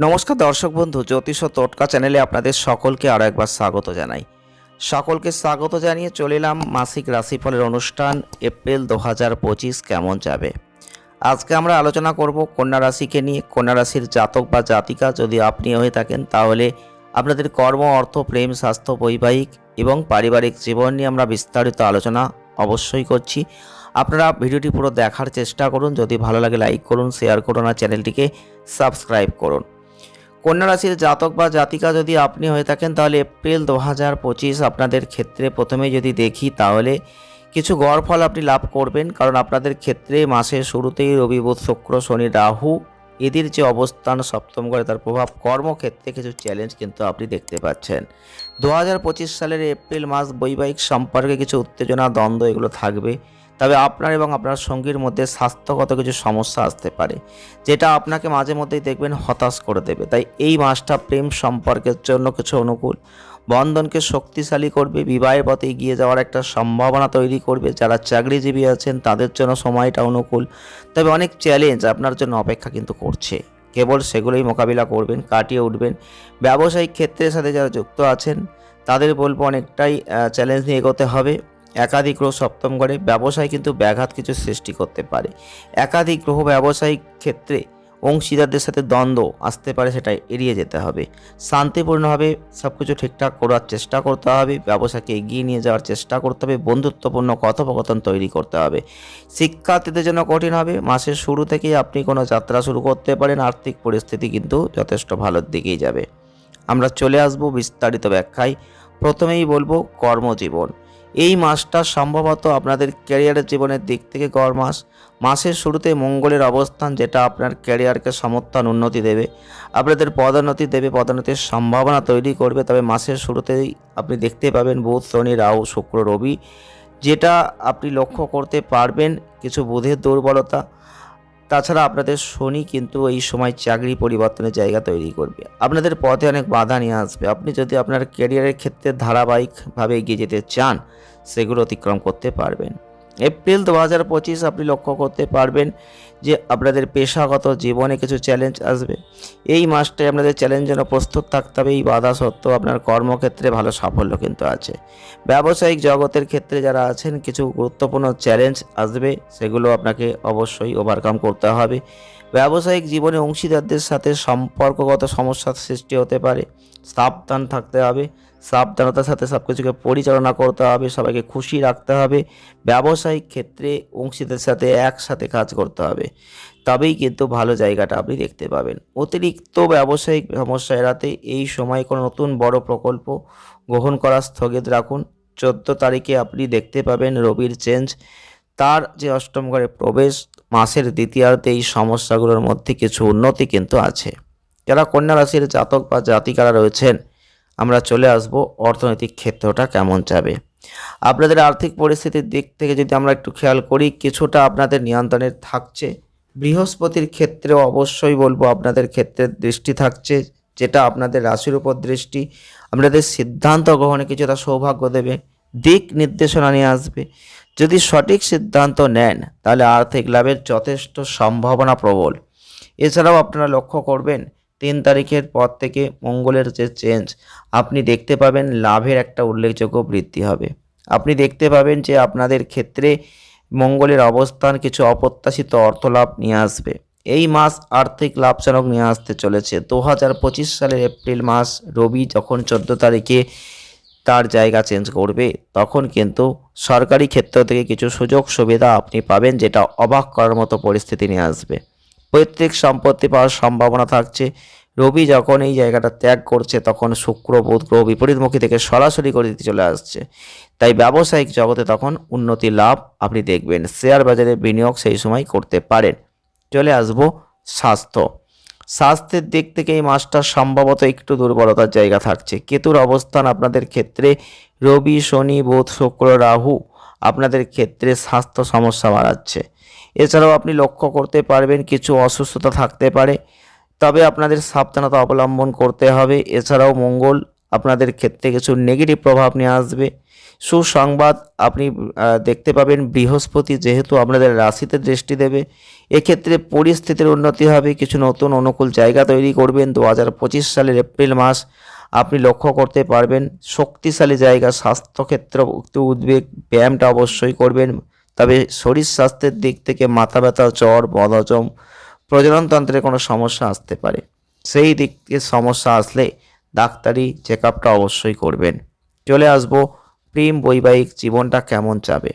নমস্কার দর্শক বন্ধু, জ্যোতিষ ও টোটকা চ্যানেলে আপনাদের সকলকে আরও একবার স্বাগত জানাই। সকলকে স্বাগত জানিয়ে চলে এলাম মাসিক রাশিফলের অনুষ্ঠান এপ্রিল দু হাজার পঁচিশ কেমন যাবে। আজকে আমরা আলোচনা করব কন্যা রাশিকে নিয়ে। কন্যা রাশির জাতক বা জাতিকা যদি আপনি হয়ে থাকেন, তাহলে আপনাদের কর্ম, অর্থ, প্রেম, স্বাস্থ্য, বৈবাহিক এবং পারিবারিক জীবন নিয়ে আমরা বিস্তারিত আলোচনা অবশ্যই করছি। আপনারা ভিডিওটি পুরো দেখার চেষ্টা করুন। যদি ভালো লাগে লাইক করুন, শেয়ার করুন আর চ্যানেলটিকে সাবস্ক্রাইব করুন। কন্যা রাশির জাতক বা জাতিকা যদি আপনি হয়ে থাকেন, তাহলে এপ্রিল দু হাজার পঁচিশ আপনাদের ক্ষেত্রে প্রথমে যদি দেখি, তাহলে কিছু গড় ফল আপনি লাভ করবেন। কারণ আপনাদের ক্ষেত্রে মাসের শুরুতেই রবি, বুধ, শুক্র, শনি, রাহু এদের যে অবস্থান, সপ্তম ঘরে তার প্রভাব, কর্মক্ষেত্রে কিছু চ্যালেঞ্জ কিন্তু আপনি দেখতে পাচ্ছেন। দু হাজার পঁচিশ সালের এপ্রিল মাস বৈবাহিক সম্পর্কে কিছু উত্তেজনা, দ্বন্দ্ব এগুলো থাকবে। তবে আপনার এবং আপনার সঙ্গীর মধ্যে স্বাস্থ্যগত কিছু সমস্যা আসতে পারে, যেটা আপনাকে মাঝে মধ্যেই দেখবেন হতাশ করে দেবে। তাই এই মাসটা প্রেম সম্পর্কের জন্য কিছু অনুকূল। বন্ধনকে শক্তিশালী করবে, বিবাহের পথে এগিয়ে যাওয়ার একটা সম্ভাবনা তৈরি করবে। যারা চাকরিজীবী আছেন, তাদের জন্য সময়টা অনুকূল। তবে অনেক চ্যালেঞ্জ আপনার জন্য অপেক্ষা কিন্তু করছে। কেবল সেগুলোই মোকাবিলা করবেন, কাটিয়ে উঠবেন। ব্যবসায়িক ক্ষেত্রের সাথে যারা যুক্ত আছেন, তাদের বলব অনেকটাই চ্যালেঞ্জ নিয়ে এগোতে হবে। একাধিক গ্রহ সপ্তম ঘরে ব্যবসায় কিন্তু ব্যাঘাত কিছু সৃষ্টি করতে পারে। একাধিক গ্রহ ব্যবসায়িক ক্ষেত্রে অংশীদারদের সাথে দ্বন্দ্ব আসতে পারে, সেটা এড়িয়ে যেতে হবে। শান্তিপূর্ণভাবে সব কিছু ঠিকঠাক করার চেষ্টা করতে হবে, ব্যবসাকে এগিয়ে নিয়ে যাওয়ার চেষ্টা করতে হবে, বন্ধুত্বপূর্ণ কথোপকথন তৈরি করতে হবে। শিক্ষার্থীদের জন্য কঠিন হবে, মাসের শুরু থেকেই আপনি কোনো যাত্রা শুরু করতে পারেন, আর্থিক পরিস্থিতি কিন্তু যথেষ্ট ভালোর দিকেই যাবে। আমরা চলে আসব বিস্তারিত ব্যাখ্যায়। প্রথমেই বলব কর্মজীবন। এই মাসটা সম্ভবত আপনাদের ক্যারিয়ারের জীবনের দিক থেকে গড় মাস। মাসের শুরুতে মঙ্গলের অবস্থান যেটা আপনার ক্যারিয়ারকে সমর্থন উন্নতি দেবে, আপনাদের পদোন্নতি দেবে, পদোন্নতির সম্ভাবনা তৈরি করবে। তবে মাসের শুরুতেই আপনি দেখতে পাবেন বুধ, শনি, রাহু, শুক্র, রবি, যেটা আপনি লক্ষ্য করতে পারবেন। কিছু বুধের দুর্বলতা তাছাড়া আপনাদের শনি কিন্তু এই সময় চাকরি পরিবর্তনের জায়গা তৈরি করবে। আপনাদের পথে অনেক বাধা নিয়ে আসবে। আপনি যদি আপনার ক্যারিয়ারের ক্ষেত্রে ধারাবাহিকভাবে এগিয়ে যেতে চান, সেগুলো অতিক্রম করতে পারবেন। এপ্রিল দু হাজার পঁচিশ আপনি লক্ষ্য করতে পারবেন যে আপনাদের পেশাগত জীবনে কিছু চ্যালেঞ্জ আসবে। এই মাসটায় আপনাদের চ্যালেঞ্জ যেন প্রস্তুত থাকতে হবে, এই বাধা সত্ত্বেও আপনার কর্মক্ষেত্রে ভালো সাফল্য কিন্তু আছে। ব্যবসায়িক জগতের ক্ষেত্রে যারা আছেন, কিছু গুরুত্বপূর্ণ চ্যালেঞ্জ আসবে, সেগুলো আপনাকে অবশ্যই ওভারকাম করতে হবে। ব্যবসায়িক জীবনে অংশীদারদের সাথে সম্পর্কগত সমস্যার সৃষ্টি হতে পারে, সাবধান থাকতে হবে সাবধানতার সাথে সব কিছুকে পরিচালনা করতে হবে, সবাইকে খুশি রাখতে হবে, ব্যবসায়িক ক্ষেত্রে অংশীদের সাথে একসাথে কাজ করতে হবে। তবেই কিন্তু ভালো জায়গাটা আপনি দেখতে পাবেন। অতিরিক্ত ব্যবসায়িক সমস্যা এড়াতে এই সময় কোনো নতুন বড় প্রকল্প গ্রহণ করা স্থগিত রাখুন। চোদ্দ তারিখে আপনি দেখতে পাবেন রবির চেঞ্জ। তার যে অষ্টম ঘরে প্রবেশ, মাসের দ্বিতীয়ার্ধে এই সমস্যাগুলোর মধ্যে কিছু উন্নতি কিন্তু আছে। যারা কন্যা রাশির জাতক বা জাতিকারা রয়েছেন আমরা চলে আসব অর্থনৈতিক ক্ষেত্রটা কেমন যাবে। আপনাদের আর্থিক পরিস্থিতির দিক থেকে যদি আমরা একটু খেয়াল করি, কিছুটা আপনাদের নিয়ন্ত্রণে থাকছে। বৃহস্পতির ক্ষেত্রেও অবশ্যই বলব আপনাদের ক্ষেত্রে দৃষ্টি থাকছে, যেটা আপনাদের রাশির উপর দৃষ্টি। আপনাদের সিদ্ধান্ত গ্রহণে কিছুটা সৌভাগ্য দেবে, দিক নির্দেশনা নিয়ে আসবে। যদি সঠিক সিদ্ধান্ত নেন, তাহলে আর্থিক লাভের যথেষ্ট সম্ভাবনা প্রবল। এছাড়াও আপনারা লক্ষ্য করবেন তিন তারিখের পর থেকে মঙ্গলের যে চেঞ্জ আপনি দেখতে পাবেন লাভের একটা উল্লেখযোগ্য বৃদ্ধি হবে। আপনি দেখতে পাবেন যে আপনাদের ক্ষেত্রে মঙ্গলের অবস্থান কিছু অপ্রত্যাশিত অর্থলাভ নিয়ে আসবে। এই মাস আর্থিক লাভজনক নিয়ে আসতে চলেছে। দু হাজার পঁচিশ সালের এপ্রিল মাস, রবি যখন চোদ্দ তারিখে তার জায়গা চেঞ্জ করবে, তখন কিন্তু সরকারি ক্ষেত্র থেকে কিছু সুযোগ সুবিধা আপনি পাবেন যেটা অবাক করার মতো পরিস্থিতি নিয়ে আসবে। পৈতৃক সম্পত্তি পাওয়ার সম্ভাবনা থাকছে। রবি যখন এই জায়গাটা ত্যাগ করছে, তখন শুক্র, বুধ, গ্রহ বিপরীতমুখী থেকে সরাসরি করে দিতে চলে আসছে। তাই ব্যবসায়িক জগতে তখন উন্নতি, লাভ আপনি দেখবেন। শেয়ার বাজারে বিনিয়োগ সেই সময় করতে পারেন। চলে আসব স্বাস্থ্য। স্বাস্থ্যের দিক থেকে এই মাসটা সম্ভবত একটু দুর্বলতার জায়গা থাকছে। কেতুর অবস্থান আপনাদের ক্ষেত্রে রবি, শনি, বুধ, শুক্র, রাহু আপনাদের ক্ষেত্রে স্বাস্থ্য সমস্যা বাড়াচ্ছে। এছাড়াও আপনি লক্ষ্য করতে পারবেন কিছু অসুস্থতা থাকতে পারে, তবে আপনাদের সাবধানতা অবলম্বন করতে হবে। এছাড়াও মঙ্গল আপনাদের ক্ষেত্রে কিছু নেগেটিভ প্রভাব নিয়ে আসবে। সুসংবাদ আপনি দেখতে পাবেন বৃহস্পতি যেহেতু আপনাদের রাশিতে দৃষ্টি দেবে, এক্ষেত্রে পরিস্থিতির উন্নতি হবে। কিছু নতুন অনুকূল জায়গা তৈরি করবেন। দু হাজার পঁচিশ সালের এপ্রিল মাস আপনি লক্ষ্য করতে পারবেন। শক্তিশালী জায়গা, স্বাস্থ্যক্ষেত্র, উদ্বেগ, ব্যায়ামটা অবশ্যই করবেন। তবে শরীর স্বাস্থ্যের দিক থেকে মাথা ব্যথা, জ্বর, বদহজম প্রজননতন্ত্রে কোনো সমস্যা আসতে পারে। সেই দিক থেকে সমস্যা আসলে ডাক্তারি চেক আপটা অবশ্যই করবেন। চলে আসব প্রেম বৈবাহিক জীবনটা কেমন যাবে।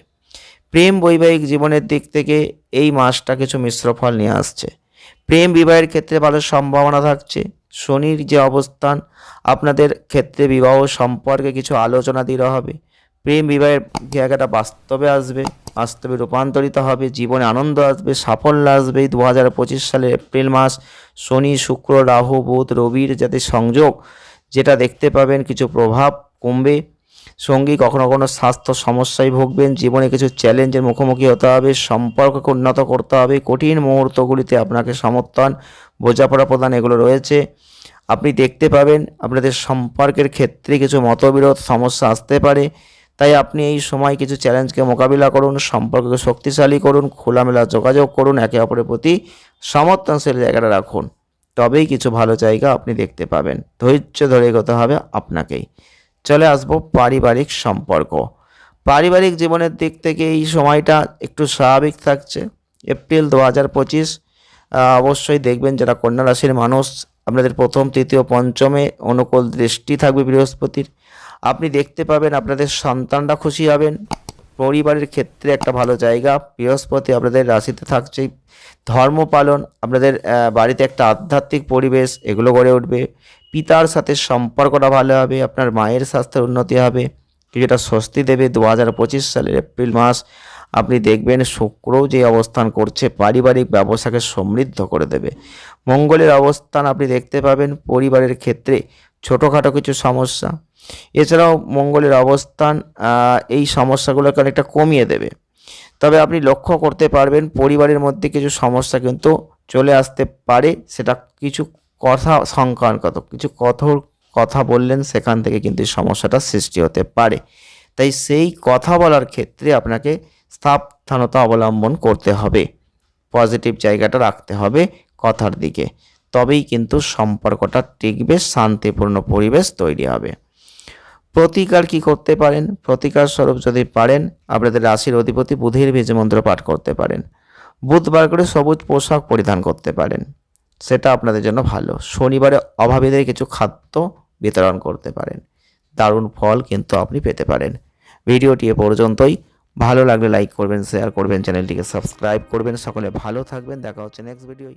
প্রেম বৈবাহিক জীবনের দিক থেকে এই মাসটা কিছু মিশ্র ফল নিয়ে আসছে। প্রেম বিবাহের ক্ষেত্রে ভালো সম্ভাবনা থাকছে। শনির যে অবস্থান, আপনাদের ক্ষেত্রে বিবাহ সম্পর্কে কিছু আলোচনা দিতে হবে। প্রেম বিবাহের জায়গাটা বাস্তবে আসবে। বাস্তবে রূপান্তরিত হবে, জীবনে আনন্দ আসবে, সাফল্য আসবে। দু হাজার পঁচিশ সালের এপ্রিল মাস, শনি, শুক্র, রাহু, বুধ, রবির যাতে সংযোগ, যেটা দেখতে পাবেন কিছু প্রভাব কমবে। সঙ্গী কখনো কখনো স্বাস্থ্য সমস্যায় ভুগবেন, জীবনে কিছু চ্যালেঞ্জের মুখোমুখি হতে হবে, সম্পর্ককে উন্নত করতে হবে। কঠিন মুহূর্তগুলিতে আপনাকে সমর্থন, বোঝাপড়া প্রদান এগুলো রয়েছে। আপনি দেখতে পাবেন আপনাদের সম্পর্কের ক্ষেত্রে কিছু মতবিরোধ, সমস্যা আসতে পারে। তাই আপনি এই সময় কিছু চ্যালেঞ্জকে মোকাবিলা করুন, সম্পর্ককে শক্তিশালী করুন, খোলামেলা যোগাযোগ করুন, একে অপরের প্রতি সমর্থনশীল জায়গাটা রাখুন। তবেই কিছু ভালো জায়গা আপনি দেখতে পাবেন। ধৈর্য ধরে এগোতে হবে আপনাকেই। চলে আসব পারিবারিক সম্পর্ক। পারিবারিক জীবনের দিক থেকে এই সময়টা একটু স্বাভাবিক থাকছে। এপ্রিল দু হাজার পঁচিশ অবশ্যই দেখবেন যারা কন্যা রাশির মানুষ, আপনাদের প্রথম, তৃতীয়, পঞ্চমে অনুকূল দৃষ্টি থাকবে বৃহস্পতির। আপনি দেখতে পাবেন আপনাদের সন্তানরা খুশি হবেন। পরিবারের ক্ষেত্রে একটা ভালো জায়গা। বৃহস্পতি আপনাদের রাশিতে থাকছে ধর্ম পালন, আপনাদের বাড়িতে একটা আধ্যাত্মিক পরিবেশ, এগুলো গড়ে উঠবে। পিতার সাথে সম্পর্কটা ভালো হবে, আপনার মায়ের স্বাস্থ্যের উন্নতি হবে। কিছুটা স্বস্তি দেবে দু হাজার পঁচিশ সালের এপ্রিল মাস। আপনি দেখবেন শুক্র যে অবস্থান করছে, পারিবারিক ব্যবসাকে সমৃদ্ধ করে দেবে। মঙ্গলের অবস্থান আপনি দেখতে পাবেন। পরিবারের ক্ষেত্রে ছোটোখাটো কিছু সমস্যা এছাড়াও মঙ্গলের অবস্থান এই সমস্যাগুলোকে অনেকটা কমিয়ে দেবে। তবে আপনি লক্ষ্য করতে পারবেন পরিবারের মধ্যে কিছু সমস্যা কিন্তু চলে আসতে পারে। সেটা কিছু কথা সংক্রান্ত, কিছু কঠোর কথা বললেন, সেখান থেকে কিন্তু সমস্যাটা সৃষ্টি হতে পারে। তাই সেই কথা বলার ক্ষেত্রে আপনাকে সাবধানতা অবলম্বন করতে হবে। পজিটিভ জায়গাটা রাখতে হবে কথার দিকে। তবেই কিন্তু সম্পর্কটা টিকবে, শান্তিপূর্ণ পরিবেশ তৈরি হবে। প্রতিকার কি করতে পারেন? প্রতিকার স্বরূপ যদি পারেন, আপনাদের রাশির অধিপতি বুধের বীজ মন্ত্র পাঠ করতে পারেন। বুধবার করে সবুজ পোশাক পরিধান করতে পারেন। সেটা আপনাদের জন্য ভালো। শনিবারে অভাবীদের কিছু খাদ্য বিতরণ করতে পারেন। দারুণ ফল কিন্তু আপনি পেতে পারেন। ভিডিওটি এ পর্যন্তই। ভালো লাগলে লাইক করবেন শেয়ার করবেন, চ্যানেলটিকে সাবস্ক্রাইব করবেন। সকলে ভালো থাকবেন। দেখা হচ্ছে নেক্সট ভিডিওয়